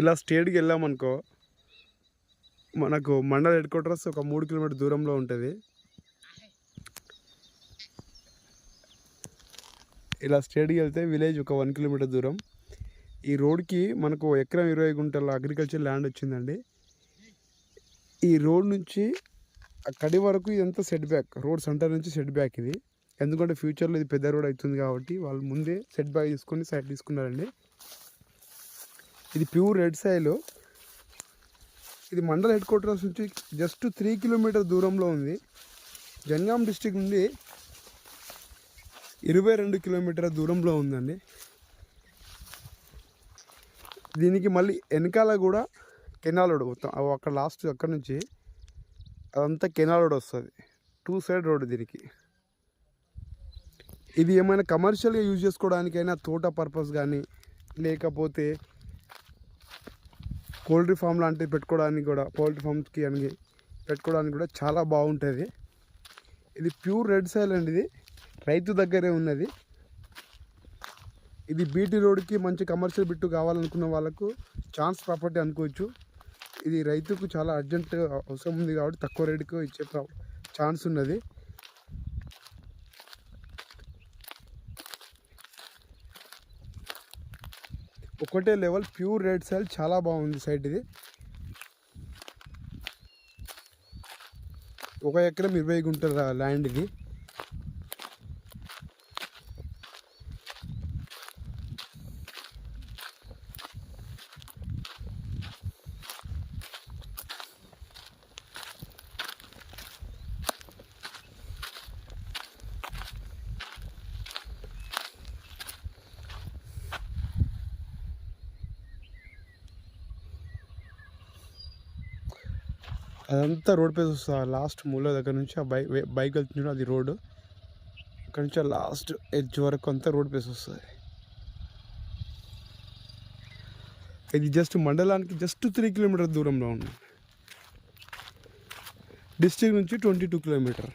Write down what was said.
ఇలా స్టేట్కి వెళ్ళామనుకో మనకు మండల హెడ్ క్వార్టర్స్ ఒక మూడు కిలోమీటర్ దూరంలో ఉంటుంది. ఇలా స్టేట్కి వెళ్తే విలేజ్ ఒక వన్ కిలోమీటర్ దూరం. ఈ రోడ్కి మనకు ఎకరం ఇరవై గుంటల అగ్రికల్చర్ ల్యాండ్ వచ్చిందండి. ఈ రోడ్ నుంచి అక్కడి వరకు ఇదంతా సెట్ బ్యాక్ రోడ్ సెంటర్ నుంచి సెట్ బ్యాక్ ఇది. ఎందుకంటే ఫ్యూచర్లో ఇది పెద్ద రోడ్ అవుతుంది కాబట్టి వాళ్ళు ముందే సెట్ బ్యాక్ తీసుకొని సైడ్ తీసుకున్నారండి. ఇది ప్యూర్ రెడ్ సాయిల్ ఇది మండల హెడ్ క్వార్టర్స్ నుంచి జస్ట్ త్రీ కిలోమీటర్ దూరంలో ఉంది. జనగాం డిస్టిక్ నుండి ఇరవై రెండు కిలోమీటర్ల దూరంలో ఉందండి. దీనికి మళ్ళీ వెనకాల కూడా కెనాల్ రోడ్ మొత్తం అక్కడ లాస్ట్ అక్కడ నుంచి అదంతా కెనాల్ రోడ్ వస్తుంది. టూ సైడ్ రోడ్ దీనికి. ఇది ఏమైనా కమర్షియల్గా యూజ్ చేసుకోవడానికైనా తోట పర్పస్ కానీ లేకపోతే పౌల్ట్రీ ఫామ్ లాంటివి పెట్టుకోవడానికి కూడా పౌల్ట్రీ ఫామ్స్కి అని పెట్టుకోవడానికి కూడా చాలా బాగుంటుంది. ఇది ప్యూర్ రెడ్ సైల్ అండి ఇది. రైతు దగ్గరే ఉన్నది. ఇది బీటీ రోడ్కి మంచి కమర్షియల్ బిట్టు కావాలనుకున్న వాళ్ళకు ఛాన్స్ ప్రాపర్టీ అనుకోవచ్చు. ఇది రైతుకు చాలా అర్జెంట్ అవసరం ఉంది కాబట్టి తక్కువ రేటుకు ఇచ్చే ఛాన్స్ ఉన్నది. ఒకటే లెవెల్ ప్యూర్ రెడ్ సెల్ చాలా బాగుంది సైట్ ఇది. ఒక ఎకరం ఇరవై గుంటల ల్యాండ్ ఇది. అదంతా రోడ్ పేస్ వస్తుంది. లాస్ట్ మూల దగ్గర నుంచి ఆ బైక్ బైక్ వెళ్తున్నాడు అది రోడ్డు అక్కడ నుంచి ఆ లాస్ట్ ఎడ్జ్ వరకు అంతా రోడ్ పేస్ వస్తుంది. ఇది జస్ట్ మండలానికి జస్ట్ త్రీ కిలోమీటర్ దూరంలో ఉంది. డిస్ట్రిక్ట్ నుంచి ట్వంటీ టూ కిలోమీటర్